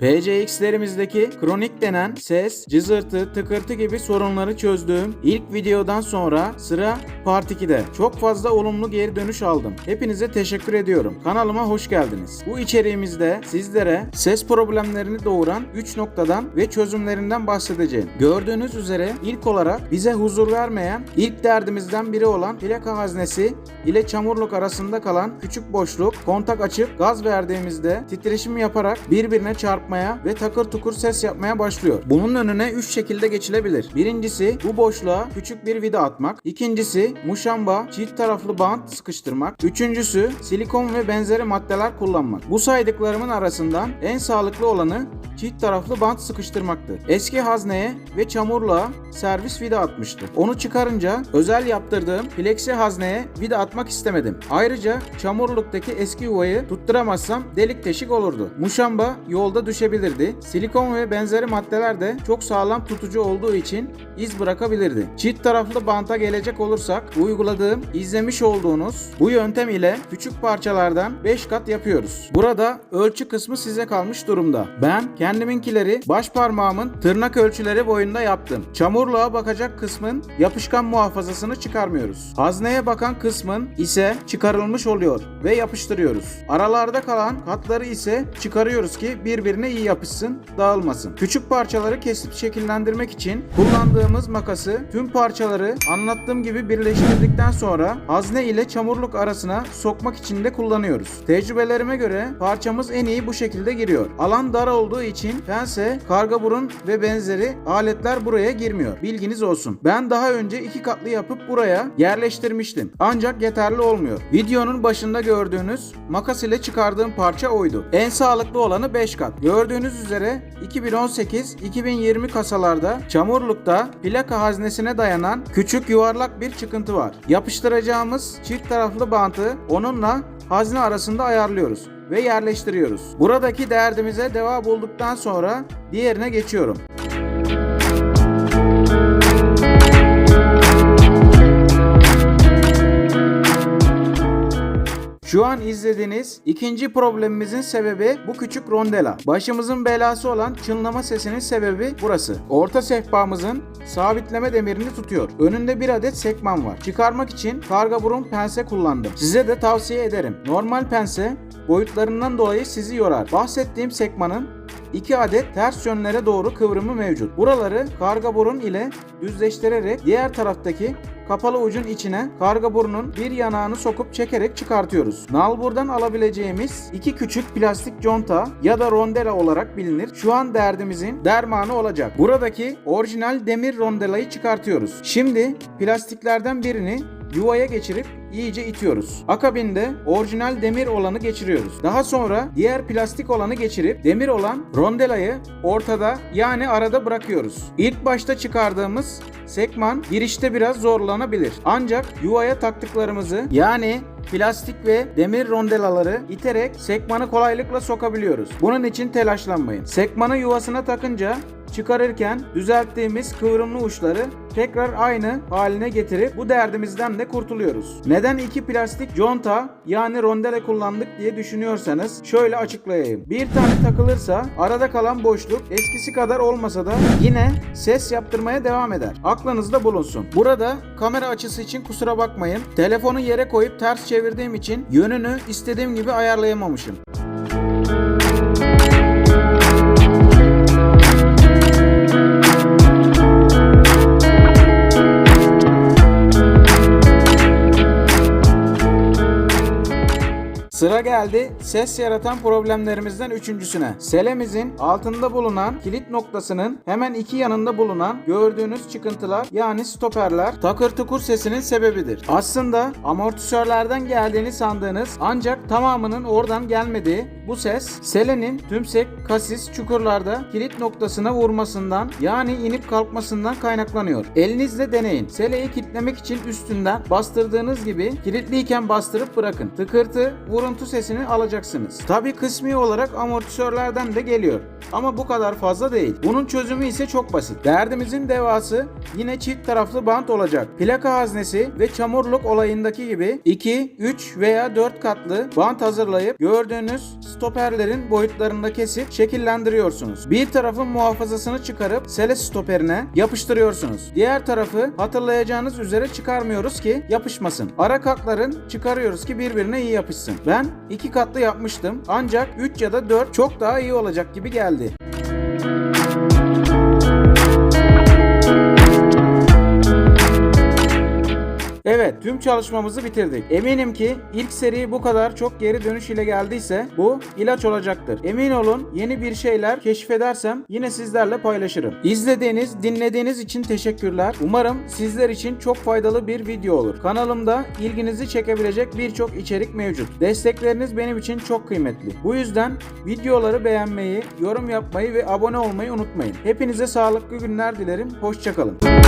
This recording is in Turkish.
Seslerimizdeki kronik denen ses, cızırtı, tıkırtı gibi sorunları çözdüğüm ilk videodan sonra sıra Part 2'de. Çok fazla olumlu geri dönüş aldım. Hepinize teşekkür ediyorum. Kanalıma hoş geldiniz. Bu içeriğimizde sizlere ses problemlerini doğuran 3 noktadan ve çözümlerinden bahsedeceğim. Gördüğünüz üzere ilk olarak bize huzur vermeyen ilk derdimizden biri olan plaka haznesi ile çamurluk arasında kalan küçük boşluk kontak açıp gaz verdiğimizde titreşim yaparak birbirine çarpmaya ve takır tukur ses yapmaya başlıyor. Bunun önüne 3 şekilde geçilebilir. Birincisi bu boşluğa küçük bir vida atmak. İkincisi muşamba çift taraflı bant sıkıştırmak. Üçüncüsü silikon ve benzeri maddeler kullanmak. Bu saydıklarımın arasından en sağlıklı olanı çift taraflı bant sıkıştırmaktı. Eski hazneye ve çamurluğa servis vida atmıştı. Onu çıkarınca özel yaptırdığım plexi hazneye vida atmak istemedim. Ayrıca çamurluktaki eski yuvayı tutturamazsam delik teşik olurdu. Muşamba yolda düşebilirdi. Silikon ve benzeri maddeler de çok sağlam tutucu olduğu için iz bırakabilirdi. Çift taraflı banta gelecek olursak uyguladığım, izlemiş olduğunuz bu yöntem ile küçük parçalardan 5 kat yapıyoruz. Burada ölçü kısmı size kalmış durumda. Ben kendiminkileri baş parmağımın tırnak ölçüleri boyunda yaptım. Çamurluğa bakacak kısmın yapışkan muhafazasını çıkarmıyoruz. Hazneye bakan kısmın ise çıkarılmış oluyor ve yapıştırıyoruz. Aralarda kalan katları ise çıkarıyoruz ki birbirine iyi yapışsın, dağılmasın. Küçük parçaları kesip şekillendirmek için kullandığımız makası tüm parçaları anlattığım gibi birleştirdikten sonra hazne ile çamurluk arasına sokmak için de kullanıyoruz. Tecrübelerime göre parçamız en iyi bu şekilde giriyor. Alan dar olduğu için pense, karga burun ve benzeri aletler buraya girmiyor. Bilginiz olsun. Ben daha önce iki katlı yapıp buraya yerleştirmiştim. Ancak yeterli olmuyor. Videonun başında gördüğünüz makas ile çıkardığım parça oydu. En sağlıklı olanı 5 kat. Gördüğünüz üzere 2018-2020 kasalarda çamurlukta plaka haznesine dayanan küçük yuvarlak bir çıkıntı var. Yapıştıracağımız çift taraflı bantı onunla hazne arasında ayarlıyoruz ve yerleştiriyoruz. Buradaki derdimize deva bulduktan sonra diğerine geçiyorum. Şu an izlediğiniz ikinci problemimizin sebebi bu küçük rondela. Başımızın belası olan çınlama sesinin sebebi burası. Orta sehpamızın sabitleme demirini tutuyor. Önünde bir adet sekman var. Çıkarmak için karga burun pense kullandım. Size de tavsiye ederim. Normal pense boyutlarından dolayı sizi yorar. Bahsettiğim sekmanın iki adet ters yönlere doğru kıvrımı mevcut. Buraları karga burun ile düzleştirerek diğer taraftaki kapalı ucun içine karga burnun bir yanağını sokup çekerek çıkartıyoruz. Nalburdan alabileceğimiz iki küçük plastik conta ya da rondela olarak bilinir. Şu an derdimizin dermanı olacak. Buradaki orijinal demir rondelayı çıkartıyoruz. Şimdi plastiklerden birini yuvaya geçirip iyice itiyoruz. Akabinde orijinal demir olanı geçiriyoruz. Daha sonra diğer plastik olanı geçirip demir olan rondelayı ortada yani arada bırakıyoruz. İlk başta çıkardığımız sekman girişte biraz zorlanabilir. Ancak yuvaya taktıklarımızı yani plastik ve demir rondelaları iterek sekmanı kolaylıkla sokabiliyoruz. Bunun için telaşlanmayın. Sekmanı yuvasına takınca çıkarırken düzelttiğimiz kıvrımlı uçları tekrar aynı haline getirip bu derdimizden de kurtuluyoruz. Neden iki plastik conta yani rondele kullandık diye düşünüyorsanız şöyle açıklayayım. Bir tane takılırsa arada kalan boşluk eskisi kadar olmasa da yine ses yaptırmaya devam eder. Aklınızda bulunsun. Burada kamera açısı için kusura bakmayın. Telefonu yere koyup ters çevirdiğim için yönünü istediğim gibi ayarlayamamışım. Geldi ses yaratan problemlerimizden üçüncüsüne. Selemizin altında bulunan kilit noktasının hemen iki yanında bulunan gördüğünüz çıkıntılar yani stoperler takır tukur sesinin sebebidir. Aslında amortisörlerden geldiğini sandığınız ancak tamamının oradan gelmediği bu ses selenin tümsek, kasis, çukurlarda kilit noktasına vurmasından yani inip kalkmasından kaynaklanıyor. Elinizle deneyin. Seleyi kilitlemek için üstünden bastırdığınız gibi kilitliyken bastırıp bırakın. Tıkırtı, vuruntu sesini alacaksınız. Tabi kısmi olarak amortisörlerden de geliyor. Ama bu kadar fazla değil. Bunun çözümü ise çok basit. Derdimizin devası yine çift taraflı bant olacak. Plaka haznesi ve çamurluk olayındaki gibi 2, 3 veya 4 katlı bant hazırlayıp gördüğünüz stoperlerin boyutlarında kesip şekillendiriyorsunuz. Bir tarafın muhafazasını çıkarıp sele stoperine yapıştırıyorsunuz. Diğer tarafı hatırlayacağınız üzere çıkarmıyoruz ki yapışmasın. Ara katların çıkarıyoruz ki birbirine iyi yapışsın. Ben iki katlı yapmıştım ancak 3 ya da 4 çok daha iyi olacak gibi geldi. Evet tüm çalışmamızı bitirdik. Eminim ki ilk seri bu kadar çok geri dönüş ile geldiyse bu ilaç olacaktır. Emin olun yeni bir şeyler keşfedersem yine sizlerle paylaşırım. İzlediğiniz, dinlediğiniz için teşekkürler. Umarım sizler için çok faydalı bir video olur. Kanalımda ilginizi çekebilecek birçok içerik mevcut. Destekleriniz benim için çok kıymetli. Bu yüzden videoları beğenmeyi, yorum yapmayı ve abone olmayı unutmayın. Hepinize sağlıklı günler dilerim. Hoşçakalın.